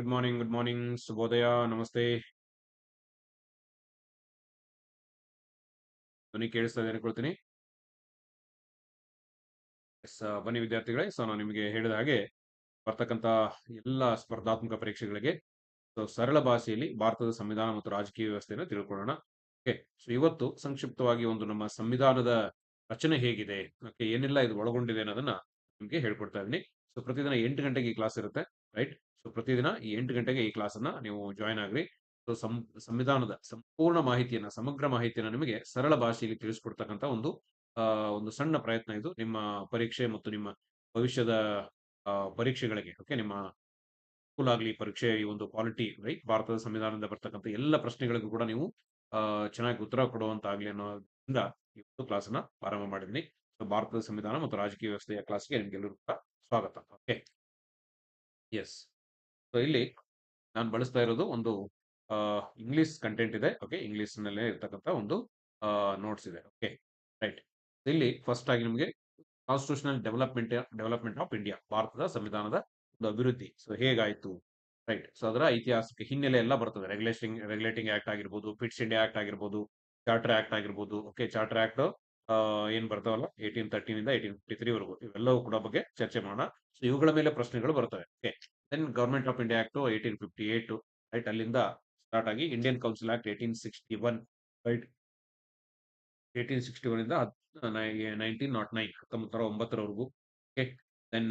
Good morning good morning ಶುಭೋದಯ ನಮಸ್ತೆ ಧ್ವನಿ ಕೇಳಿಸ್ತಾ ಇದೆ ಎಸ್ ಬನ್ನಿ ವಿದ್ಯಾರ್ಥಿಗಳೇ. ಸೊ ನಾನು ನಿಮಗೆ ಹೇಳಿದ ಹಾಗೆ ಬರ್ತಕ್ಕಂತ ಎಲ್ಲ ಸ್ಪರ್ಧಾತ್ಮಕ ಪರೀಕ್ಷೆಗಳಿಗೆ, ಸೊ, ಸರಳ ಭಾಷೆಯಲ್ಲಿ ಭಾರತದ ಸಂವಿಧಾನ ಮತ್ತು ರಾಜಕೀಯ ವ್ಯವಸ್ಥೆಯನ್ನು ತಿಳ್ಕೊಳ್ಳೋಣ. ಓಕೆ ಸೊ ಇವತ್ತು ಸಂಕ್ಷಿಪ್ತವಾಗಿ ಒಂದು ನಮ್ಮ ಸಂವಿಧಾನದ ರಚನೆ ಹೇಗಿದೆ ಓಕೆ ಏನೆಲ್ಲ ಇದು ಒಳಗೊಂಡಿದೆ ಅನ್ನೋದನ್ನ ನಿಮಗೆ ಹೇಳ್ಕೊಡ್ತಾ ಇದ್ದೀನಿ. ಸೊ ಪ್ರತಿದಿನ ಎಂಟು ಗಂಟೆಗೆ ಕ್ಲಾಸ್ ಇರುತ್ತೆ ರೈಟ್ ಸೊ ಪ್ರತಿದಿನ ಈ ಎಂಟು ಗಂಟೆಗೆ ಈ ಕ್ಲಾಸ್ ನೀವು ಜಾಯ್ನ್ ಆಗ್ರಿ. ಸೊ, ಸಂವಿಧಾನದ ಸಂಪೂರ್ಣ ಮಾಹಿತಿಯನ್ನ, ಸಮಗ್ರ ಮಾಹಿತಿಯನ್ನ ನಿಮಗೆ ಸರಳ ಭಾಷೆಯಲ್ಲಿ ತಿಳಿಸ್ಕೊಡ್ತಕ್ಕಂಥ ಒಂದು ಒಂದು ಸಣ್ಣ ಪ್ರಯತ್ನ ಇದು. ನಿಮ್ಮ ಪರೀಕ್ಷೆ ಮತ್ತು ನಿಮ್ಮ ಭವಿಷ್ಯದ ಪರೀಕ್ಷೆಗಳಿಗೆ ಓಕೆ ನಿಮ್ಮ ಸ್ಕೂಲ್ ಆಗಲಿ, ಪರೀಕ್ಷೆ ಈ ಒಂದು ಕ್ವಾಲಿಟಿ ರೈಟ್ ಭಾರತದ ಸಂವಿಧಾನದಿಂದ ಬರ್ತಕ್ಕಂಥ ಎಲ್ಲ ಪ್ರಶ್ನೆಗಳಿಗೂ ಕೂಡ ನೀವು ಚೆನ್ನಾಗಿ ಉತ್ತರ ಕೊಡುವಂತಾಗಲಿ ಅನ್ನೋದ್ರಿಂದ ಈ ಒಂದು ಕ್ಲಾಸನ್ನ ಪ್ರಾರಂಭ ಮಾಡಿದ್ದೀನಿ ಸೊ ಭಾರತದ ಸಂವಿಧಾನ ಮತ್ತು ರಾಜಕೀಯ ವ್ಯವಸ್ಥೆಯ ಕ್ಲಾಸ್ಗೆ ನಿಮ್ಗೆಲ್ಲರೂ ಕೂಡ ಸ್ವಾಗತ ಓಕೆ ಎಸ್ ಸೊ ಇಲ್ಲಿ ನಾನು ಬಳಸ್ತಾ ಇರೋದು ಒಂದು ಇಂಗ್ಲಿಷ್ ಕಂಟೆಂಟ್ ಇದೆ. ಓಕೆ ಇಂಗ್ಲಿಷ್ ನಲ್ಲೇ ಇರ್ತಕ್ಕಂಥ ಒಂದು ನೋಟ್ಸ್ ಇದೆ. ಓಕೆ ರೈಟ್ ಇಲ್ಲಿ ಫಸ್ಟ್ ಆಗಿ ನಿಮಗೆ constitutional development development of India ಭಾರತದ ಸಂವಿಧಾನದ ಒಂದು ಅಭಿವೃದ್ಧಿ. ಸೊ ಹೇಗಾಯ್ತು? ರೈಟ್ ಸೊ ಅದರ ಐತಿಹಾಸಿಕ ಹಿನ್ನೆಲೆ ಎಲ್ಲ ಬರ್ತದೆ. ರೆಗ್ಯುಲೇಷನ್ ರೆಗ್ಯುಲೇಟಿಂಗ್ ಆಕ್ಟ್ ಆಗಿರ್ಬೋದು ಫಿಟ್ಸ್ ಇಂಡಿಯಾ ಆಕ್ಟ್ ಆಗಿರ್ಬೋದು ಚಾರ್ಟರ್ ಆಕ್ಟ್ ಆಗಿರ್ಬೋದು. ಓಕೆ ಚಾರ್ಟರ್ ಆಕ್ಟ್ ಏನ್ ಬರ್ತಾವಲ್ಲ? ಏಯ್ಟೀನ್ ತರ್ಟೀನ್ ಇಂದ ಏಯ್ಟೀನ್ ಫಿಫ್ಟಿ ತ್ರೀವರೆಗೂ ಇವೆಲ್ಲವೂ ಕೂಡ ಬಗ್ಗೆ ಚರ್ಚೆ ಮಾಡೋಣ. ಸೊ ಇವುಗಳ ಮೇಲೆ ಪ್ರಶ್ನೆಗಳು ಬರ್ತವೆ. Okay then government of India act eighteen fifty eight right ಅಲ್ಲಿಂದ ಸ್ಟಾರ್ಟ್ ಆಗಿ Indian council act eighteen sixty one right eighteen sixty one ಇಂದ ನೈನ್ಟೀನ್ ನಾಟ್ ನೈನ್ ಹತ್ತೊಂಬತ್ತರ ಒಂಬತ್ತರವರೆಗೂ okay then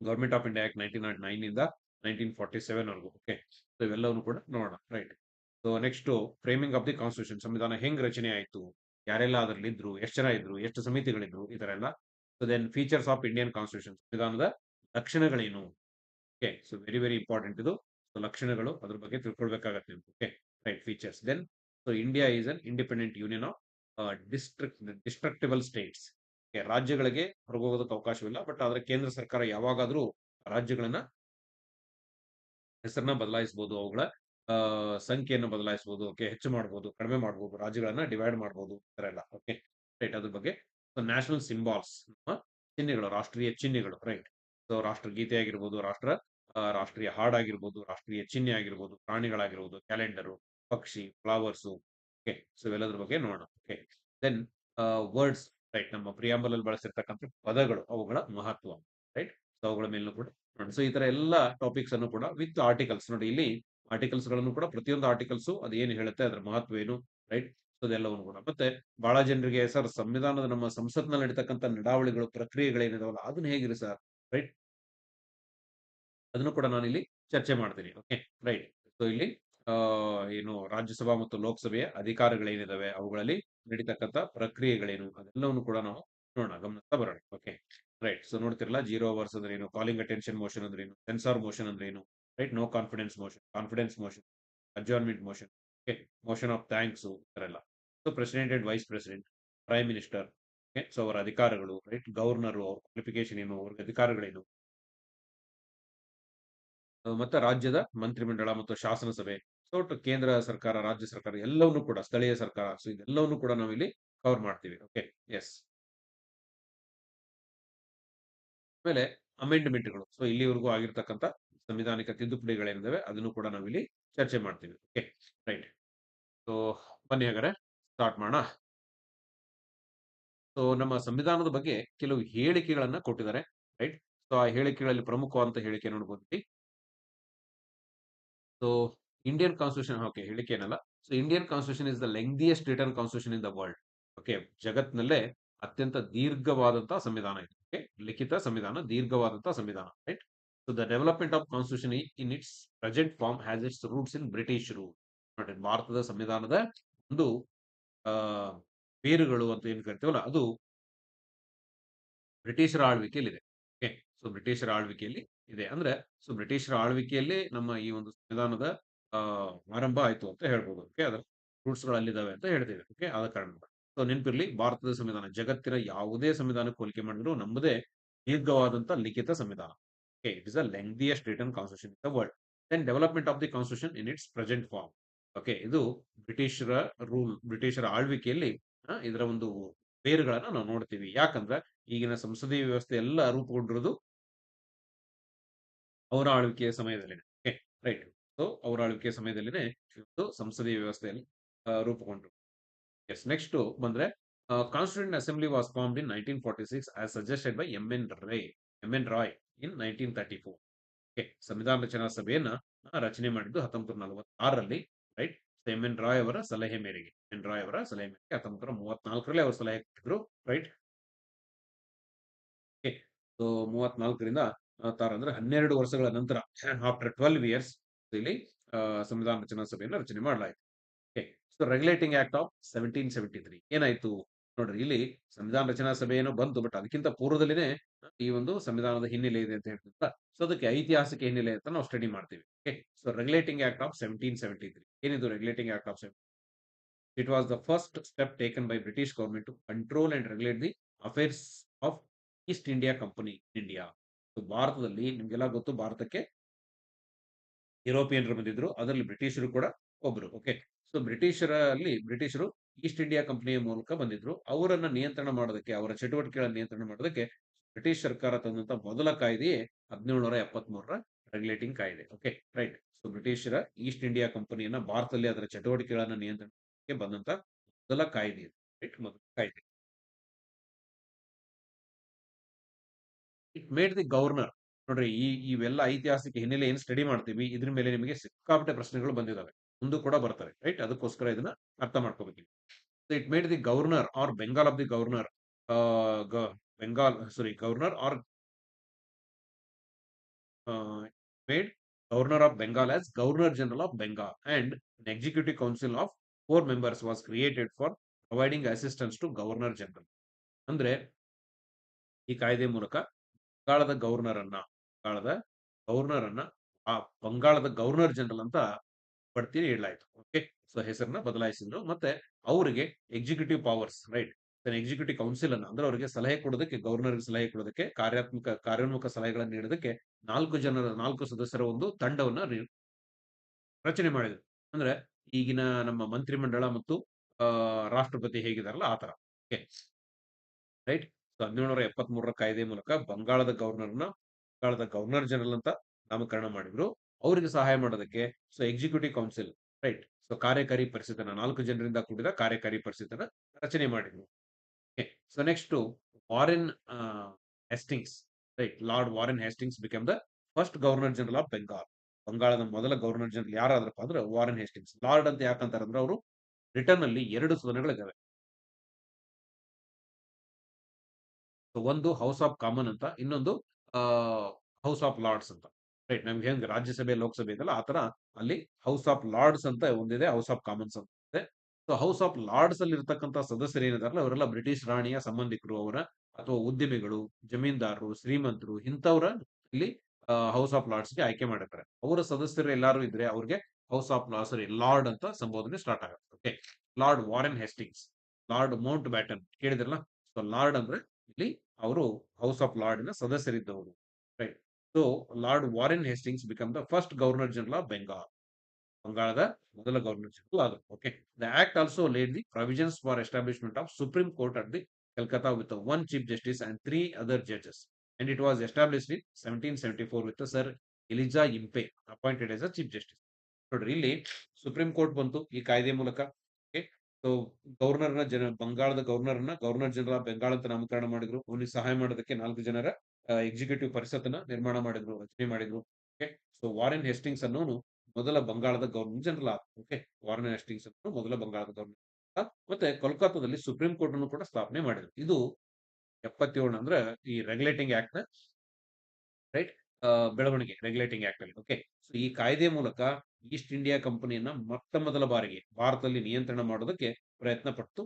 government of India act nineteen nought nine ಇಂದ nineteen forty seven ವರೆಗೂ okay so ಇವೆಲ್ಲವನ್ನು ಕೂಡ ನೋಡೋಣ right so next framing of the constitution ಸಂವಿಧಾನ ಹೆಂಗ್ ರಚನೆ ಆಯಿತು? ಯಾರೆಲ್ಲ ಅದರಲ್ಲಿ ಇದ್ರು? ಎಷ್ಟು ಜನ ಇದ್ರು? ಎಷ್ಟು ಸಮಿತಿಗಳಿದ್ರು? ಈ ತರ ಎಲ್ಲ. So then features of Indian constitution ಸಂವಿಧಾನದ ಲಕ್ಷಣಗಳೇನು? Okay so very very important ಇದು. ಸೊ ಲಕ್ಷಣಗಳು ಅದ್ರ ಬಗ್ಗೆ ತಿಳ್ಕೊಳ್ಬೇಕಾಗತ್ತೆ okay right features then so India is an independent union of district destructible states ರಾಜ್ಯಗಳಿಗೆ ಹೊರಗೋಗೋದಕ್ಕೆ ಅವಕಾಶವಿಲ್ಲ ಬಟ್ ಆದ್ರೆ ಕೇಂದ್ರ ಸರ್ಕಾರ ಯಾವಾಗಾದ್ರೂ ರಾಜ್ಯಗಳನ್ನ ಹೆಸರನ್ನ ಬದಲಾಯಿಸಬಹುದು ಅವುಗಳ ಸಂಖ್ಯೆಯನ್ನು ಬದಲಾಯಿಸಬಹುದು ಓಕೆ ಹೆಚ್ಚು ಮಾಡಬಹುದು ಕಡಿಮೆ ಮಾಡಬಹುದು ರಾಜ್ಯಗಳನ್ನ ಡಿವೈಡ್ ಮಾಡಬಹುದು ಈ ಎಲ್ಲ. ಓಕೆ ರೈಟ್ ಅದ್ರ ಬಗ್ಗೆ. ನ್ಯಾಷನಲ್ ಸಿಂಬಾಲ್ಸ್ ಚಿಹ್ನೆಗಳು, ರಾಷ್ಟ್ರೀಯ ಚಿಹ್ನೆಗಳು ರೈಟ್ ಸೊ ರಾಷ್ಟ್ರಗೀತೆ ಆಗಿರ್ಬೋದು, ರಾಷ್ಟ್ರ ರಾಷ್ಟ್ರೀಯ ಹಾಡಾಗಿರ್ಬೋದು ರಾಷ್ಟ್ರೀಯ ಚಿಹ್ನೆ ಆಗಿರ್ಬೋದು, ಪ್ರಾಣಿಗಳಾಗಿರ್ಬೋದು, ಕ್ಯಾಲೆಂಡರು, ಪಕ್ಷಿ, ಫ್ಲವರ್ಸು, ಓಕೆ, ಸೊ, ಇವೆಲ್ಲದ್ರ ಬಗ್ಗೆ ನೋಡೋಣ, ಓಕೆ. ದೆನ್ ವರ್ಡ್ಸ್, ರೈಟ್, ನಮ್ಮ ಪ್ರಿಯಾಂಬಲ್ ಅಲ್ಲಿ ಬಳಸಿರ್ತಕ್ಕಂಥ ಪದಗಳು, ಅವುಗಳ ಮಹತ್ವ, ರೈಟ್? ಸೊ, ಅವುಗಳ ಮೇಲೂ ಕೂಡ ನೋಡೋಣ. ಸೊ, ಈ ತರ ಎಲ್ಲ ಟಾಪಿಕ್ಸ್ ಅನ್ನು ಕೂಡ ವಿತ್ ಆರ್ಟಿಕಲ್ಸ್, ನೋಡಿ, ಇಲ್ಲಿ ಆರ್ಟಿಕಲ್ಸ್ಗಳನ್ನು ಕೂಡ ಪ್ರತಿಯೊಂದು ಆರ್ಟಿಕಲ್ಸ್ ಅದು ಏನು ಹೇಳುತ್ತೆ, ಅದರ ಮಹತ್ವ ಏನು, ರೈಟ್? ಸೊ, ಅದೆಲ್ಲವನ್ನು ಕೂಡ ಮತ್ತೆ, ಬಹಳ ಜನರಿಗೆ, ಸರ್, ಸಂವಿಧಾನದ ನಮ್ಮ ಸಂಸತ್ನಲ್ಲಿ ನಡೀತಕ್ಕಂಥ ನಡಾವಳಿಗಳು, ಪ್ರಕ್ರಿಯೆಗಳೇನಿದಾವಲ್ಲ, ಅದನ್ನ ಹೇಗಿರಿ, ಸರ್, ರೈಟ್? ಅದನ್ನು ಕೂಡ ನಾನು ಇಲ್ಲಿ ಚರ್ಚೆ ಮಾಡ್ತೀನಿ. ಓಕೆ? ರೈಟ್. ಸೊ ಇಲ್ಲಿ ಏನು ರಾಜ್ಯಸಭಾ ಮತ್ತು ಲೋಕಸಭೆಯ ಅಧಿಕಾರಗಳೇನಿದಾವೆ, ಅವುಗಳಲ್ಲಿ ನಡೀತಕ್ಕಂಥ ಪ್ರಕ್ರಿಯೆಗಳೇನು, ಅದೆಲ್ಲವನ್ನು ಕೂಡ ನಾವು ನೋಡೋಣ, ಗಮನಿಸ್ತಾ ಬರೋಣ. ಓಕೆ? ರೈಟ್. ಸೊ ನೋಡ್ತಿರಲ್ಲ, ಜೀರೋ ಅವರ್ಸ್ ಅಂದ್ರೆ ಏನು ಕಾಲಿಂಗ್ ಅಟೆನ್ಷನ್ ಮೋಷನ್ ಅಂದ್ರೆ ಏನು ಸೆನ್ಸಾರ್ ಮೋಷನ್ ಅಂದ್ರೆ ಏನು right no confidence motion confidence motion adjournment motion okay motion of thanks ಎಲ್ಲ. So president and vice president prime minister okay? So ಅವರ ಅಧಿಕಾರಗಳು, ರೈಟ್? ಗವರ್ನರು, ಅವ್ರ ಕ್ವಾಲಿಫಿಕೇಶನ್ ಏನು ಅವ್ರ ಅಧಿಕಾರಗಳೇನು ಮತ್ತೆ ರಾಜ್ಯದ ಮಂತ್ರಿಮಂಡಳ ಮತ್ತು ಶಾಸನ ಸಭೆ ಸೊ ಕೇಂದ್ರ ಸರ್ಕಾರ, ರಾಜ್ಯ ಸರ್ಕಾರ ಎಲ್ಲವನ್ನೂ ಕೂಡ, ಸ್ಥಳೀಯ ಸರ್ಕಾರ, ಸೊ ಇದೆಲ್ಲವನ್ನೂ ಕೂಡ ನಾವು ಇಲ್ಲಿ ಕವರ್ ಮಾಡ್ತೀವಿ. ಓಕೆ ಎಸ್ ಆಮೇಲೆ ಅಮೆಂಡ್ಮೆಂಟ್ಗಳು ಸೊ ಇಲ್ಲಿವರೆಗೂ ಆಗಿರ್ತಕ್ಕಂಥ ಸಂವಿಧಾನಿಕ ತಿದ್ದುಪಡಿಗಳೇನಿದಾವೆ, ಅದನ್ನು ಕೂಡ ನಾವಿಲ್ಲಿ ಚರ್ಚೆ ಮಾಡ್ತೀವಿ. ಓಕೆ ರೈಟ್ ಸೊ ಬನ್ನಿ ಹಾಗಾದ್ರೆ ಸ್ಟಾರ್ಟ್ ಮಾಡೋಣ. ಸೊ ನಮ್ಮ ಸಂವಿಧಾನದ ಬಗ್ಗೆ ಕೆಲವು ಹೇಳಿಕೆಗಳನ್ನ ಕೊಟ್ಟಿದ್ದಾರೆ. ರೈಟ್ ಸೊ ಆ ಹೇಳಿಕೆಗಳಲ್ಲಿ ಪ್ರಮುಖವಾದಂತ ಹೇಳಿಕೆ ನೋಡ್ಬೋದು. ಸೊ ಇಂಡಿಯನ್ ಕಾನ್ಸ್ಟಿಟ್ಯೂಷನ್ ಓಕೆ ಹೇಳಿಕೆ ಏನಲ್ಲ so Indian constitution is the lengthiest written constitution in the world okay ಜಗತ್ನಲ್ಲೇ ಅತ್ಯಂತ ದೀರ್ಘವಾದಂತಹ ಸಂವಿಧಾನ ಇದೆ. ಓಕೆ ಲಿಖಿತ ಸಂವಿಧಾನ ದೀರ್ಘವಾದಂತಹ ಸಂವಿಧಾನ right so the development of constitution in its present form has its roots in British rule ನೋಡಿ ಭಾರತದ ಸಂವಿಧಾನದ ಒಂದು ಬೇರುಗಳು ಅಂತ ಏನ್ ಕರಿತೀವಲ್ಲ, ಅದು ಬ್ರಿಟಿಷರ ಆಳ್ವಿಕೆಯಲ್ಲಿದೆ. ಓಕೆ ಸೊ ಬ್ರಿಟಿಷರ ಆಳ್ವಿಕೆಯಲ್ಲಿ ಇದೆ. ಅಂದ್ರೆ ಸೊ ಬ್ರಿಟಿಷರ ಆಳ್ವಿಕೆಯಲ್ಲಿ ನಮ್ಮ ಈ ಒಂದು ಸಂವಿಧಾನದ ಆರಂಭ ಆಯ್ತು ಅಂತ ಹೇಳ್ಬೋದು. ಓಕೆ ಅದರ ರೂಟ್ಸ್ಗಳು ಅಲ್ಲಿದ್ದಾವೆ ಅಂತ ಹೇಳ್ತೀವಿ. ಓಕೆ ಆದ ಕಾರಣ. ಸೊ ನೆನಪಿರ್ಲಿ ಭಾರತದ ಸಂವಿಧಾನ, ಜಗತ್ತಿನ ಯಾವುದೇ ಸಂವಿಧಾನಕ್ಕೆ ಹೋಲಿಕೆ ಮಾಡಿದ್ರು ನಮ್ಮದೇ ದೀರ್ಘವಾದಂತ ಲಿಖಿತ ಸಂವಿಧಾನ. Okay it is a lengthiest written constitution in the world then development of the constitution in its present form okay ಇದು ಬ್ರಿಟಿಷರ ರೂಲ್, ಬ್ರಿಟಿಷರ ಆಳ್ವಿಕೆಯಲ್ಲಿ ಇದರ ಒಂದು ಬೇರುಗಳನ್ನ ನಾವು ನೋಡ್ತೀವಿ. ಯಾಕಂದ್ರೆ ಈಗಿನ ಸಂಸದೀಯ ವ್ಯವಸ್ಥೆ ಎಲ್ಲ ರೂಪುಗೊಂಡಿರೋದು ಅವರ ಆಳ್ವಿಕೆಯ ಸಮಯದಲ್ಲಿ ಓಕೆ ರೈಟ್ ಸೊ ಅವರ ಆಳ್ವಿಕೆಯ ಸಮಯದಲ್ಲಿನೇ ಇವತ್ತು ಸಂಸದೀಯ ವ್ಯವಸ್ಥೆಯಲ್ಲಿ ರೂಪುಗೊಂಡ್ರು. ಎಸ್ ನೆಕ್ಸ್ಟ್ ಬಂದ್ರೆ constituent assembly was formed in nineteen forty six as suggested by M N Ray M N Roy in nineteen thirty four okay ಸಂವಿಧಾನ ರಚನಾ ಸಭೆಯನ್ನ ರಚನೆ ಮಾಡಿದ್ದು ಹತ್ತೊಂಬತ್ತು ನಲವತ್ತಾರರಲ್ಲಿ ರೈಟ್ ಎಂ ಎನ್ ರಾಯ್ ಅವರ ಸಲಹೆ ಮೇರೆಗೆ ಎನ್ ರಾಯ್ ಅವರ ಸಲಹೆ ಮೇರೆಗೆ ಹತ್ತೊಂಬತ್ತು ಮೂವತ್ನಾಲ್ಕರಲ್ಲಿ ಅವರು ಸಲಹೆ ಕೊಟ್ಟಿದ್ರು ರೈಟ್ ಮೂವತ್ನಾಲ್ಕರಿಂದ ಅಂದ್ರೆ ಹನ್ನೆರಡು ವರ್ಷಗಳ ನಂತರ ಆಫ್ಟರ್ ಟ್ವೆಲ್ವ್ ಇಯರ್ಸ್ ಇಲ್ಲಿ ಸಂವಿಧಾನ ರಚನಾ ಸಭೆಯನ್ನು ರಚನೆ ಮಾಡಲಾಯಿತು. So regulating act of seventeen seventy three ಏನಾಯ್ತು ನೋಡ್ರಿ, ಇಲ್ಲಿ ಸಂವಿಧಾನ ರಚನಾ ಸಭೆ ಏನೋ ಬಂತು ಬಟ್ ಅದಕ್ಕಿಂತ ಪೂರ್ವದಲ್ಲಿನೇ ಈ ಒಂದು ಸಂವಿಧಾನದ ಹಿನ್ನೆಲೆ ಇದೆ ಅಂತ ಹೇಳ್ತಿದ್ರ ಸೊ ಅದಕ್ಕೆ ಐತಿಹಾಸಿಕ ಹಿನ್ನೆಲೆ ಅಂತ ನಾವು ಸ್ಟಡಿ ಮಾಡ್ತೀವಿ. Okay so regulating act of seventeen seventy three ಏನಿದು regulating act of it was the first step taken by British government to control and regulate the affairs of East India company India ಭಾರತದಲ್ಲಿ ನಿಮ್ಗೆಲ್ಲ ಗೊತ್ತು ಭಾರತಕ್ಕೆ ಯುರೋಪಿಯನ್ರು ಬಂದಿದ್ರು, ಅದರಲ್ಲಿ ಬ್ರಿಟಿಷರು ಕೂಡ ಒಬ್ರು ಓಕೆ ಸೊ ಬ್ರಿಟಿಷರಲ್ಲಿ, ಬ್ರಿಟಿಷರು ಈಸ್ಟ್ ಇಂಡಿಯಾ ಕಂಪನಿಯ ಮೂಲಕ ಬಂದಿದ್ರು. ಅವರನ್ನ ನಿಯಂತ್ರಣ ಮಾಡೋದಕ್ಕೆ, ಅವರ ಚಟುವಟಿಕೆಗಳನ್ನ ನಿಯಂತ್ರಣ ಮಾಡೋದಕ್ಕೆ ಬ್ರಿಟಿಷ್ ಸರ್ಕಾರ ತಂದಂತ ಮೊದಲ ಕಾಯ್ದೆಯೇ ಹದಿನೇಳುನೂರ ಎಪ್ಪತ್ತ್ ಮೂರರ ರೆಗ್ಯುಲೇಟಿಂಗ್ ಕಾಯ್ದೆ ಓಕೆ ರೈಟ್ ಸೊ ಬ್ರಿಟಿಷರ ಈಸ್ಟ್ ಇಂಡಿಯಾ ಕಂಪನಿಯನ್ನ ಭಾರತದಲ್ಲಿ ಅದರ ಚಟುವಟಿಕೆಗಳನ್ನ ನಿಯಂತ್ರಣಕ್ಕೆ ಬಂದಂತ ಮೊದಲ ಕಾಯ್ದೆ ರೈಟ್ ಮೊದಲ ಕಾಯ್ದೆ. It made the governor. ನೋಡ್ರಿ, ಈ, ಇವೆಲ್ಲ ಐತಿಹಾಸಿಕ ಹಿನ್ನೆಲೆ ಏನು ಸ್ಟಡಿ ಮಾಡ್ತೀವಿ, ಇದ್ರ ಮೇಲೆ ನಿಮಗೆ ಸಿಕ್ಕಾಪಟ್ಟೆ ಪ್ರಶ್ನೆಗಳು ಬಂದಿದಾವೆ. ಮುಂದೆ ಕೂಡ ಬರ್ತವೆ ರೈಟ್ ಅದಕ್ಕೋಸ್ಕರ ಇದನ್ನ ಅರ್ಥ ಮಾಡ್ಕೋಬೇಕು. It made the governor or Bengal of the governor Bengal sorry governor or made governor of Bengal as governor general of Bengal and executive council of four members was created for providing assistance to governor general. ಅಂದ್ರೆ, ಈ ಕಾಯ್ದೆ ಮೂಲಕ ಬಂಗಾಳದ governor ಅನ್ನ ಬಂಗಾಳದ governor ಅನ್ನ ಆ ಬಂಗಾಳದ ಗವರ್ನರ್ ಜನರಲ್ ಅಂತ ಪಡ್ತೀನಿ ಹೇಳಲಾಯ್ತು ಓಕೆ ಸೊ ಹೆಸರನ್ನ ಬದಲಾಯಿಸಿದ್ರು. ಮತ್ತೆ ಅವರಿಗೆ executive powers right executive council ಅನ್ನ, ಅಂದ್ರೆ ಅವರಿಗೆ ಸಲಹೆ ಕೊಡೋದಕ್ಕೆ ಗವರ್ನರ್ಗೆ ಸಲಹೆ ಕೊಡೋದಕ್ಕೆ, ಕಾರ್ಯಾತ್ಮಕ, ಕಾರ್ಯೋನ್ಮುಖ ಸಲಹೆಗಳನ್ನು ನೀಡೋದಕ್ಕೆ ನಾಲ್ಕು ಜನರ, ನಾಲ್ಕು ಸದಸ್ಯರ ಒಂದು ತಂಡವನ್ನ ರಚನೆ ಮಾಡಿದ್ರು. ಅಂದ್ರೆ ಈಗಿನ ನಮ್ಮ ಮಂತ್ರಿಮಂಡಳ ಮತ್ತು ರಾಷ್ಟ್ರಪತಿ ಹೇಗಿದಾರಲ್ಲ, ಆ ತರ ಓಕೆ ರೈಟ್ ಹದಿನೇಳುನೂರ ಎಪ್ಪತ್ತ್ ಮೂರರ ಕಾಯ್ದೆ ಮೂಲಕ ಬಂಗಾಳದ ಗವರ್ನರ್ನ, ಬಂಗಾಳದ ಗವರ್ನರ್ ಜನರಲ್ ಅಂತ ನಾಮಕರಣ ಮಾಡಿದ್ರು. ಅವರಿಗೆ ಸಹಾಯ ಮಾಡೋದಕ್ಕೆ, so executive council, right. So ಕಾರ್ಯಕಾರಿ ಪರಿಷತ್ತನ್ನ, ನಾಲ್ಕು ಜನರಿಂದ ಕೂಡಿದ ಕಾರ್ಯಕಾರಿ ಪರಿಷತ್ತನ್ನ ರಚನೆ ಮಾಡಿದ್ರು. So next Warren Hastings, right. Lord Warren Hastings become the first governor general of Bengal. ಬಂಗಾಳದ ಮೊದಲ ಗವರ್ನರ್ ಜನರಲ್ ಯಾರಾದ್ರಪ್ಪ ಅಂದ್ರೆ ವಾರೆನ್ ಹೆಸ್ಟಿಂಗ್ಸ್. ಲಾರ್ಡ್ ಅಂತ ಯಾಕಂತಾರಂದ್ರೆ ಅವರು ರಿಟರ್ನ್ ಅಲ್ಲಿ ಎರಡು ಸದನಗಳಿದ್ದಾವೆ ಒಂದು ಹೌಸ್ ಆಫ್ ಕಾಮನ್ ಅಂತ, ಇನ್ನೊಂದು ಹೌಸ್ ಆಫ್ ಲಾರ್ಡ್ಸ್ ಅಂತ. ರೈಟ್ ನಮ್ಗೆ ಹೆಂಗ್ ರಾಜ್ಯಸಭೆ, ಲೋಕಸಭೆ ಇದೆಲ್ಲ ಆತರ ತರ ಅಲ್ಲಿ ಹೌಸ್ ಆಫ್ ಲಾರ್ಡ್ಸ್ ಅಂತ ಒಂದಿದೆ ಹೌಸ್ ಆಫ್ ಕಾಮನ್ಸ್ ಅಂತ ಇದೆ. ಸೊ ಹೌಸ್ ಆಫ್ ಲಾರ್ಡ್ಸ್ ಅಲ್ಲಿ ಇರ್ತಕ್ಕಂಥ ಸದಸ್ಯರು ಏನಿದಾರಲ್ಲ, ಅವರೆಲ್ಲ ಬ್ರಿಟಿಷ್ ರಾಣಿಯ ಸಂಬಂಧಿಕರು ಅವರ, ಅಥವಾ ಉದ್ಯಮಿಗಳು ಜಮೀನ್ದಾರರು, ಶ್ರೀಮಂತರು, ಇಂಥವ್ರ ಇಲ್ಲಿ ಹೌಸ್ ಆಫ್ ಲಾರ್ಡ್ಸ್ಗೆ ಆಯ್ಕೆ ಮಾಡಿರ್ತಾರೆ. ಅವರ ಸದಸ್ಯರು ಎಲ್ಲಾರು ಇದ್ರೆ ಅವ್ರಿಗೆ ಹೌಸ್ ಆಫ್ ಸಾರಿ ಲಾರ್ಡ್ ಅಂತ ಸಂಬೋಧನೆ ಸ್ಟಾರ್ಟ್ ಆಗುತ್ತೆ. Okay Lord Warren Hastings Lord Mountbatten ಕೇಳಿದ್ರಲ್ಲ? ಸೊ ಲಾರ್ಡ್ ಅಂದ್ರೆ ಇಲ್ಲಿ ಅವರು ಹೌಸ್ ಆಫ್ ಲಾರ್ಡ್ನ ಸದಸ್ಯರಿದ್ದವರು right so Lord Warren Hastings become the first governor general of Bengal ಬಂಗಾಳದ ಮೊದಲ ಗವರ್ನರ್ ಜನರಲ್ ಆದರು okay the act also laid the provisions for establishment of supreme court at the Calcutta with one chief justice and three other judges and it was established in seventeen seventy four with sir Elijah Impey appointed as a chief justice ನೋಡ್ರಿ, ಇಲ್ಲಿ supreme court ಬಂತು, ಈ ಕಾಯ್ದೆ ಮೂಲಕ. So ಗವರ್ನರ್ನ ಜನ, ಬಂಗಾಳದ ಗವರ್ನರ್ನ, ಗವರ್ನರ್ ಜನರಲ್ ಆಫ್ ಬೆಂಗಾಲ್ ಅಂತ ನಾಮಕರಣ ಮಾಡಿದ್ರು. ಅವನಿಗೆ ಸಹಾಯ ಮಾಡೋದಕ್ಕೆ ನಾಲ್ಕು ಜನರ ಎಕ್ಸಿಕ್ಯೂಟಿವ್ ಪರಿಷತ್ತನ್ನ ನಿರ್ಮಾಣ ಮಾಡಿದ್ರು, ರಚನೆ ಮಾಡಿದ್ರು. ಓಕೆ ಸೊ ವಾರೆನ್ ಹೆಸ್ಟಿಂಗ್ಸ್ ಅನ್ನೋನು ಮೊದಲ ಬಂಗಾಳದ governor general okay Warren Hastings ಅನ್ನೋನು ಮೊದಲ ಬಂಗಾಳದ ಗವರ್ನರ್. ಮತ್ತೆ ಕೋಲ್ಕತ್ತಾದಲ್ಲಿ ಸುಪ್ರೀಂ ಕೋರ್ಟ್ ಅನ್ನು ಕೂಡ ಸ್ಥಾಪನೆ ಮಾಡಿದ್ರು. ಇದು ಎಪ್ಪತ್ತೇಳು ಅಂದ್ರೆ ಈ ರೆಗ್ಯುಲೇಟಿಂಗ್ ಆಕ್ಟ್ನ ರೈಟ್ ಬೆಳವಣಿಗೆ ರೆಗ್ಯುಲೇಟಿಂಗ್ ಆಕ್ಟ್ ಅಲ್ಲಿ. ಓಕೆ ಸೊ ಈ ಕಾಯ್ದೆ ಮೂಲಕ ಈಸ್ಟ್ ಇಂಡಿಯಾ ಕಂಪನಿಯನ್ನ ಮೊತ್ತ ಮೊದಲ ಬಾರಿಗೆ ಭಾರತದಲ್ಲಿ ನಿಯಂತ್ರಣ ಮಾಡೋದಕ್ಕೆ ಪ್ರಯತ್ನ ಪಟ್ಟು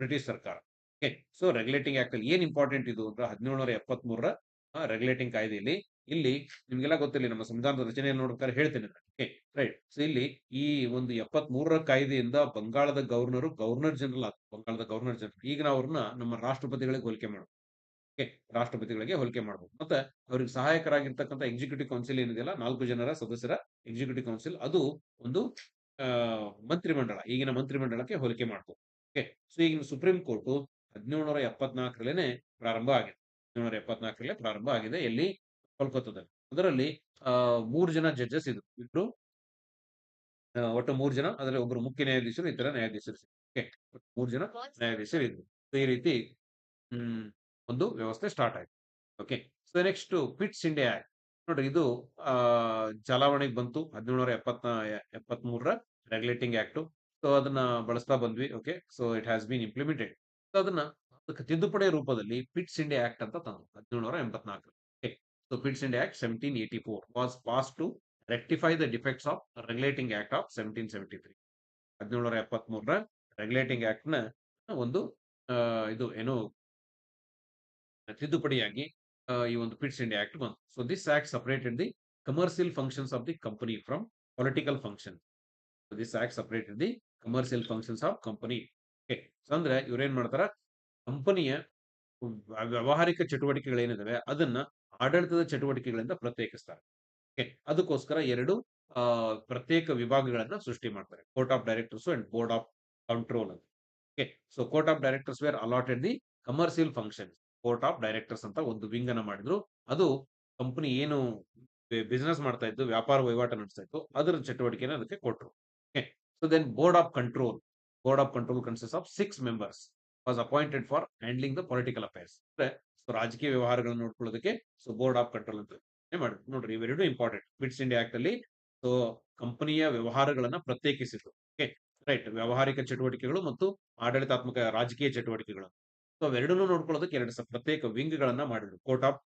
ಬ್ರಿಟಿಷ್ ಸರ್ಕಾರ. ಓಕೆ ಸೊ ರೆಗ್ಯುಲೇಟಿಂಗ್ ಆಕ್ಟ್ ಅಲ್ಲಿ ಏನ್ ಇಂಪಾರ್ಟೆಂಟ್ ಇದು ಅಂದ್ರೆ ಹದಿನೇಳುನೂರ ಎಪ್ಪತ್ತ್ ಮೂರರ ರೆಗ್ಯುಲೇಟಿಂಗ್ ಕಾಯ್ದೆಯಲ್ಲಿ ಇಲ್ಲಿ ನಿಮ್ಗೆಲ್ಲ ಗೊತ್ತಿಲ್ಲ ನಮ್ಮ ಸಂವಿಧಾನದ ರಚನೆಯಲ್ಲಿ ನೋಡ್ತಾರೆ ಹೇಳ್ತೇನೆ ಓಕೆ ರೈಟ್ ಸೊ ಇಲ್ಲಿ ಈ ಒಂದು ಎಪ್ಪತ್ತ್ ಮೂರರ ಕಾಯ್ದೆಯಿಂದ ಬಂಗಾಳದ ಗವರ್ನರು ಗವರ್ನರ್ ಜನರಲ್ ಆಗ್ತದೆ ಬಂಗಾಳದ ಗವರ್ನರ್ ಜನರಲ್ ಈಗ ನಾವು ನಮ್ಮ ರಾಷ್ಟ್ರಪತಿಗಳಿಗೆ ಹೋಲಿಕೆ ಮಾಡ್ಬೋದು ಓಕೆ ರಾಷ್ಟ್ರಪತಿಗಳಿಗೆ ಹೋಲಿಕೆ ಮಾಡಬಹುದು ಮತ್ತೆ ಅವ್ರಿಗೆ ಸಹಾಯಕರಾಗಿರ್ತಕ್ಕಂಥ ಎಕ್ಸಿಕ್ಯೂಟಿವ್ ಕೌನ್ಸಿಲ್ ಏನಿದೆಯಲ್ಲ ನಾಲ್ಕು ಜನರ ಸದಸ್ಯರ ಎಕ್ಸಿಕ್ಯೂಟಿವ್ ಕೌನ್ಸಿಲ್ ಅದು ಒಂದು ಆ, ಮಂತ್ರಿಮಂಡಲ ಈಗಿನ ಮಂತ್ರಿಮಂಡಲಕ್ಕೆ ಹೋಲಿಕೆ ಮಾಡಬಹುದು ಓಕೆ ಸೊ ಈಗಿನ ಸುಪ್ರೀಂ ಕೋರ್ಟ್ ಹದಿನೇಳುನೂರ ಎಪ್ಪತ್ನಾಲ್ಕರಲ್ಲೇನೆ ಪ್ರಾರಂಭ ಆಗಿದೆ. ಹದಿನೇಳುನೂರ ಎಪ್ಪತ್ನಾಲ್ಕರಲ್ಲೇ ಪ್ರಾರಂಭ ಆಗಿದೆ ಎಲ್ಲಿ? ಕೋಲ್ಕತ್ತಾದಲ್ಲಿ. ಅದರಲ್ಲಿ ಮೂರು ಜನ ಜಡ್ಜಸ್ ಇದ್ರು. ಇಬ್ರು ಒಟ್ಟು ಮೂರು ಜನ ಅದರಲ್ಲಿ ಒಬ್ಬರು ಮುಖ್ಯ ನ್ಯಾಯಾಧೀಶರು ಇತರ ನ್ಯಾಯಾಧೀಶರು. ಓಕೆ ಮೂರು ಜನ ನ್ಯಾಯಾಧೀಶರು ಇದ್ರು ಈ ರೀತಿ ಹ್ಮ್ ಒಂದು ವ್ಯವಸ್ಥೆ ಸ್ಟಾರ್ಟ್ ಆಯ್ತು. Okay so next Pitt's India act ನೋಡ್ರಿ, ಇದು ಚಲಾವಣೆಗೆ ಬಂತು. ಹದಿನೇಳನೂರ ಎಪ್ಪತ್ತ್ ಮೂರರ ರೆಗ್ಯುಲೇಟಿಂಗ್ ಆಕ್ಟ್ ಸೊ ಅದನ್ನ ಬಳಸ್ತಾ ಬಂದ್ವಿ. Okay so it has been implemented so ಅದನ್ನ ತಿದ್ದುಪಡಿ ರೂಪದಲ್ಲಿ ಪಿಟ್ಸ್ ಇಂಡಿಯಾ ಆಕ್ಟ್ ಅಂತ ತಂದ್ರು. ಹದಿನೇಳನೂರ ಎಂಬತ್ನಾಲ್ಕು okay so Pitt's India act seventeen eighty four was pass to rectify the defects of regulating act of seventeen seventy three ಹದಿನೇಳನೂರ ಎಪ್ಪತ್ತ್ ಮೂರರ regulating ಆಕ್ಟ್ನ ಒಂದು ಇದು ಏನು ತಿದ್ದುಪಡಿಯಾಗಿ ಈ ಒಂದು ಪಿಟ್ಸ್ ಇಂಡಿಯಾ ಆಕ್ಟ್ ಬಂತು. So this act separated the commercial functions of the company from political function this act separated the commercial functions of company ಅಂದ್ರೆ ಇವ್ರೇನ್ ಮಾಡ್ತಾರ? ಕಂಪನಿಯ ವ್ಯಾವಹಾರಿಕ ಚಟುವಟಿಕೆಗಳೇನಿದಾವೆ, ಅದನ್ನ ಆಡಳಿತದ ಚಟುವಟಿಕೆಗಳಿಂದ ಪ್ರತ್ಯೇಕಿಸ್ತಾರೆ. ಅದಕ್ಕೋಸ್ಕರ ಎರಡು ಪ್ರತ್ಯೇಕ ವಿಭಾಗಗಳನ್ನ ಸೃಷ್ಟಿ ಮಾಡ್ತಾರೆ. Court of directors and board of control ಅಂತ. So court of directors were allotted the commercial function court of directors ಅಂತ ಒಂದು ವಿಂಗ್ ಮಾಡಿದ್ರು. ಅದು ಕಂಪನಿ ಏನು ಬಿಸ್ನೆಸ್ ಮಾಡ್ತಾ ಇದ್ದು, ವ್ಯಾಪಾರ ವಹಿವಾಟ ನಡೆಸ್ತಾ ಇತ್ತು, ಅದರ ಚಟುವಟಿಕೆನ ಅದಕ್ಕೆ ಕೊಟ್ಟರು okay so then board of control board of control consist of six members was appointed for handling the political affairs ಅಂದ್ರೆ ರಾಜಕೀಯ ವ್ಯವಹಾರಗಳನ್ನು ನೋಡ್ಕೊಳ್ಳೋದಕ್ಕೆ ಸೊ ಬೋರ್ಡ್ ಆಫ್ ಕಂಟ್ರೋಲ್ ಅಂತ ಮಾಡಿದ್ರು ನೋಡ್ರಿ, ಇವೆರಡು ಇಂಪಾರ್ಟೆಂಟ್ ಬಿಟ್ಸ್ ಇಂಡಿಯಾ ಆಕ್ಟ್ ಅಲ್ಲಿ ಸೊ ಕಂಪನಿಯ ವ್ಯವಹಾರಗಳನ್ನ ಪ್ರತ್ಯೇಕಿಸಿದ್ರು. ಓಕೆ ರೈಟ್ ವ್ಯಾವಹಾರಿಕ ಚಟುವಟಿಕೆಗಳು ಮತ್ತು ಆಡಳಿತಾತ್ಮಕ ರಾಜಕೀಯ ಚಟುವಟಿಕೆಗಳು. ಸೊ ಅವೆರಡನ್ನೂ ನೋಡ್ಕೊಳ್ಳೋದಕ್ಕೆ ಎರಡು ಸಹ ಪ್ರತ್ಯೇಕ ವಿಂಗ್ ಗಳನ್ನ ಮಾಡಿದ್ರು. Court of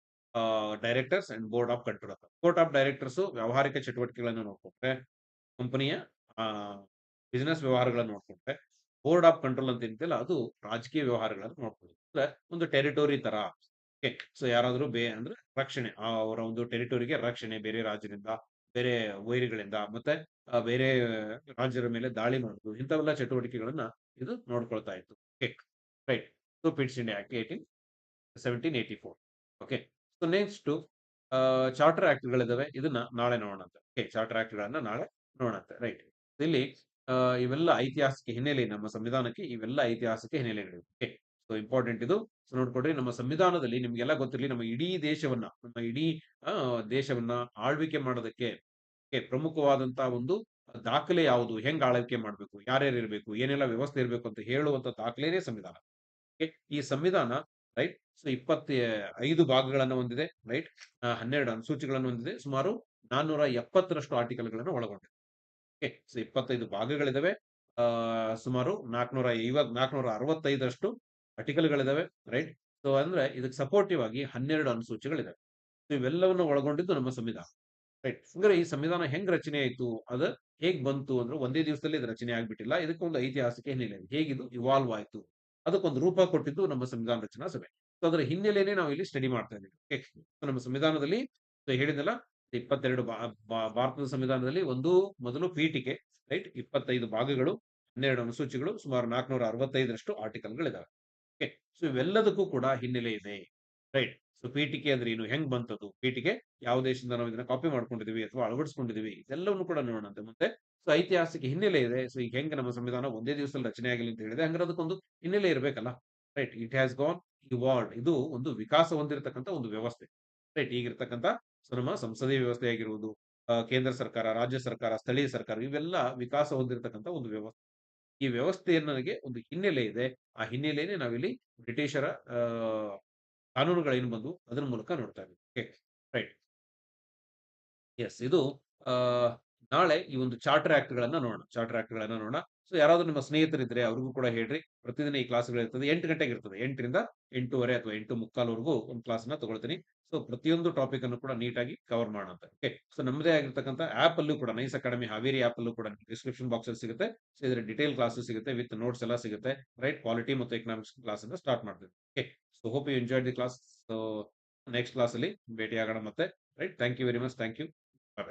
directors and board of control. Court of directors ವ್ಯವಹಾರಿಕ ಚಟುವಟಿಕೆಗಳನ್ನು ನೋಡ್ಕೊಂಡ್ರೆ, ಕಂಪನಿಯ ಬಿಸಿನೆಸ್ ವ್ಯವಹಾರಗಳನ್ನ ನೋಡ್ಕೊಂಡ್ರೆ, ಬೋರ್ಡ್ ಆಫ್ ಕಂಟ್ರೋಲ್ ಅಂತ ಏನಿದೆಯಲ್ಲ ಅದು ರಾಜಕೀಯ ವ್ಯವಹಾರಗಳನ್ನು ನೋಡ್ಕೊಳ್ಳೋದು. ಅಂದ್ರೆ ಒಂದು ಟೆರಿಟೋರಿ ತರ. ಓಕೆ, ಸೊ ಯಾರಾದರೂ ಬೇ, ಅಂದ್ರೆ ರಕ್ಷಣೆ ಅವರ ಒಂದು ಟೆರಿಟೋರಿಗೆ ರಕ್ಷಣೆ, ಬೇರೆ ರಾಜ್ಯದಿಂದ, ಬೇರೆ ವೈರಿಗಳಿಂದ, ಮತ್ತೆ ಬೇರೆ ರಾಜ್ಯರ ಮೇಲೆ ದಾಳಿ ಮಾಡೋದು, ಇಂಥವೆಲ್ಲ ಚಟುವಟಿಕೆಗಳನ್ನ ಇದು ನೋಡ್ಕೊಳ್ತಾ ಇತ್ತು. Okay, right. Pitt's India act eighteen seventeen eighty four okay so next charter ಆಕ್ಟ್ಗಳಿದಾವೆ ಇದನ್ನ ನಾಳೆ ನೋಡೋಣ ಓಕೆ ಚಾರ್ಟರ್ ಆಕ್ಟ್ಗಳನ್ನ ನಾಳೆ ನೋಡೋಣ ರೈಟ್ ಇಲ್ಲಿ ಇವೆಲ್ಲ ಐತಿಹಾಸಿಕ ಹಿನ್ನೆಲೆ, ನಮ್ಮ ಸಂವಿಧಾನಕ್ಕೆ ಇವೆಲ್ಲ ಐತಿಹಾಸಿಕ ಹಿನ್ನೆಲೆಗಳಿವೆ. ಓಕೆ ಸೊ ಇಂಪಾರ್ಟೆಂಟ್ ಇದು. ಸೊ ನೋಡ್ಕೊಡ್ರಿ ನಮ್ಮ ಸಂವಿಧಾನದಲ್ಲಿ ನಿಮ್ಗೆಲ್ಲ ಗೊತ್ತಿರಲಿ, ನಮ್ಮ ಇಡೀ ದೇಶವನ್ನ, ನಮ್ಮ ಇಡೀ ದೇಶವನ್ನ ಆಳ್ವಿಕೆ ಮಾಡೋದಕ್ಕೆ ಪ್ರಮುಖವಾದಂತಹ ಒಂದು ದಾಖಲೆ ಯಾವುದು? ಹೆಂಗ್ ಆಳ್ವಿಕೆ ಮಾಡಬೇಕು? ಯಾರ್ಯಾರು ಇರಬೇಕು? ಏನೆಲ್ಲ ವ್ಯವಸ್ಥೆ ಇರಬೇಕು ಅಂತ ಹೇಳುವಂತ ದಾಖಲೆನೇ ಸಂವಿಧಾನ. ಈ ಸಂವಿಧಾನ, ರೈಟ್? ಸೊ ಇಪ್ಪತ್ತ ಐದು ಭಾಗಗಳನ್ನ ಹೊಂದಿದೆ, ರೈಟ್? ಹನ್ನೆರಡು ಅನುಸೂಚಿಗಳನ್ನು ಹೊಂದಿದೆ, ಸುಮಾರು ನಾನ್ನೂರ ಎಪ್ಪತ್ತರಷ್ಟು ಆರ್ಟಿಕಲ್ಗಳನ್ನು ಒಳಗೊಂಡಿದೆ. ಓಕೆ, ಸೊ, ಇಪ್ಪತ್ತೈದು ಭಾಗಗಳಿದಾವೆ. ಸುಮಾರು ನಾಲ್ಕನೂರ ಐವತ್ ನಾಲ್ಕನೂರ ಅರವತ್ತೈದರಷ್ಟು ಆರ್ಟಿಕಲ್ಗಳಿದಾವೆ, ರೈಟ್? ಸೊ, ಅಂದ್ರೆ ಇದಕ್ಕೆ ಸಪೋರ್ಟಿವ್ ಆಗಿ ಹನ್ನೆರಡು ಅನುಸೂಚಿಗಳಿದಾವೆ. ಸೊ, ಇವೆಲ್ಲವನ್ನು ಒಳಗೊಂಡಿದ್ದು ನಮ್ಮ ಸಂವಿಧಾನ, ರೈಟ್? ಅಂದ್ರೆ ಈ ಸಂವಿಧಾನ ಹೆಂಗ್ ರಚನೆ ಆಯ್ತು? ಅದು ಹೇಗ್ ಬಂತು ಅಂದ್ರೆ ಒಂದೇ ದಿವಸದಲ್ಲಿ ಇದು ರಚನೆ ಆಗ್ಬಿಟ್ಟಿಲ್ಲ. ಇದಕ್ಕೊಂದು ಐತಿಹಾಸಿಕ ಹಿನ್ನೆಲೆ. ಹೇಗಿದು? ಇವಾಲ್ವ್ ಆಯ್ತು. ಅದಕ್ಕೊಂದು ರೂಪ ಕೊಟ್ಟಿದ್ದು ನಮ್ಮ ಸಂವಿಧಾನ ರಚನಾ ಸಭೆ. ಸೊ ಅದರ ಹಿನ್ನೆಲೆನೇ ನಾವು ಇಲ್ಲಿ ಸ್ಟಡಿ ಮಾಡ್ತಾ ಇದ್ದೀವಿ. ನಮ್ಮ ಸಂವಿಧಾನದಲ್ಲಿ so, ಹೇಳಿದ್ನಲ್ಲ, ಇಪ್ಪತ್ತೆರಡು ಭಾರತದ ಸಂವಿಧಾನದಲ್ಲಿ ಒಂದು ಮೊದಲು ಪೀಠಿಕೆ ರೈಟ್ ಇಪ್ಪತ್ತೈದು ಭಾಗಗಳು, ಹನ್ನೆರಡು ಅನುಸೂಚಿಗಳು, ಸುಮಾರು ನಾಲ್ಕನೂರ ಅರವತ್ತೈದರಷ್ಟು ಆರ್ಟಿಕಲ್ಗಳಿದಾವೆ ಓಕೆ ಸೊ ಇವೆಲ್ಲದಕ್ಕೂ ಕೂಡ ಹಿನ್ನೆಲೆ ಇದೆ ರೈಟ್ ಸೊ ಪೀಠಿಕೆ ಅಂದ್ರೆ ಏನು? ಹೆಂಗ್ ಬಂತದ್ದು ಪೀಠಿಕೆ? ಯಾವ ದೇಶದಿಂದ ನಾವು ಇದನ್ನ ಕಾಪಿ ಮಾಡ್ಕೊಂಡಿದೀವಿ ಅಥವಾ ಅಳವಡಿಸ್ಕೊಂಡಿದೀವಿ ಇದೆಲ್ಲವನ್ನು ಕೂಡ ನೋಡೋಣಂತೆ. ಮತ್ತೆ ಸೊ ಐತಿಹಾಸಿಕ ಹಿನ್ನೆಲೆ ಇದೆ. ಸೊ ಈಗ ಹೆಂಗೆ ನಮ್ಮ ಸಂವಿಧಾನ ಒಂದೇ ದಿವಸದಲ್ಲಿ ರಚನೆ ಆಗಲಿ ಅಂತ ಹೇಳಿದೆ ಹಂಗಾರೆ ಅದಕ್ಕೊಂದು ಹಿನ್ನೆಲೆ ಇರಬೇಕಲ್ಲ. Right it has gone evolved ಇದು ಒಂದು ವಿಕಾಸ ಹೊಂದಿರತಕ್ಕಂಥ ಒಂದು ವ್ಯವಸ್ಥೆ. ರೈಟ್, ಈಗಿರ್ತಕ್ಕಂಥ ಸೊ ನಮ್ಮ ಸಂಸದೀಯ ವ್ಯವಸ್ಥೆ ಆಗಿರುವುದು ಕೇಂದ್ರ ಸರ್ಕಾರ, ರಾಜ್ಯ ಸರ್ಕಾರ, ಸ್ಥಳೀಯ ಸರ್ಕಾರ ಇವೆಲ್ಲ ವಿಕಾಸ ಹೊಂದಿರತಕ್ಕಂಥ ಒಂದು ವ್ಯವಸ್ಥೆ. ಈ ವ್ಯವಸ್ಥೆಯನ್ನಗೆ ಒಂದು ಹಿನ್ನೆಲೆ ಇದೆ. ಆ ಹಿನ್ನೆಲೆಯೇ ನಾವಿಲ್ಲಿ ಬ್ರಿಟಿಷರ ಕಾನೂನುಗಳೇನು ಬಂದು ಅದರ ಮೂಲಕ ನೋಡ್ತಾ ಇದ್ದೀವಿ. ರೈಟ್ ಎಸ್ ಇದು ನಾಳೆ ಈ ಒಂದು ಚಾರ್ಟರ್ ಆಕ್ಟ್ ಗಳನ್ನ ನೋಡೋಣ. ಚಾರ್ಟರ್ ಆಕ್ಟ್ ಗಳನ್ನ ನೋಡೋಣ. ಸೊ ಯಾರಾದ್ರೂ ನಿಮ್ಮ ಸ್ನೇಹಿತರಿದ್ರೆ ಅವ್ರಿಗೂ ಕೂಡ ಹೇಳ್ರಿ. ಪ್ರತಿದಿನ ಈ ಕ್ಲಾಸ್ಗಳು ಇರ್ತದೆ. ಎಂಟು ಗಂಟೆಗೆ ಇರ್ತದೆ. ಎಂಟರಿಂದ ಎಂಟೂವರೆ ಅಥವಾ ಎಂಟು ಮುಕ್ಕಾಲ್ವರೆಗೂ ಒಂದು ಕ್ಲಾಸ್ನ ತಗೊಳ್ತೀನಿ. ಸೊ ಪ್ರತಿಯೊಂದು ಟಾಪಿಕ್ ಅನ್ನು ಕೂಡ ನೀಟಾಗಿ ಕವರ್ ಮಾಡೋಣ ಓಕೆ ಸೊ ನಮ್ಮದೇ ಆಗಿರ್ತಕ್ಕಂಥ ಆಪ್ ಅಲ್ಲೂ ಕೂಡ ನೈಸ್ ಅಕಾಡೆಮಿ ಹಾವೇರಿ ಆಪ್ ಅಲ್ಲೂ ಕೂಡ ಡಿಸ್ಕ್ರಿಪ್ಷನ್ ಬಾಕ್ಸ್ ಅಲ್ಲಿ ಸಿಗುತ್ತೆ. ಸೊ ಇದರ ಡಿಟೇಲ್ ಕ್ಲಾಸಸ್ ಸಿಗುತ್ತೆ. ವಿತ್ ನೋಟ್ಸ್ ಎಲ್ಲ ಸಿಗುತ್ತೆ. ರೈಟ್ ಕ್ವಾಲಿಟಿ ಮತ್ತು ಎಕನಾಮಿಕ್ಸ್ ಕ್ಲಾಸ್ ಅನ್ನ ಸ್ಟಾರ್ಟ್ ಮಾಡ್ತೀವಿ. Okay so hope you enjoy the class so next class ಅಲ್ಲಿ ಭೇಟಿ ಆಗೋಣ ಮತ್ತೆ. Right thank you very much thank you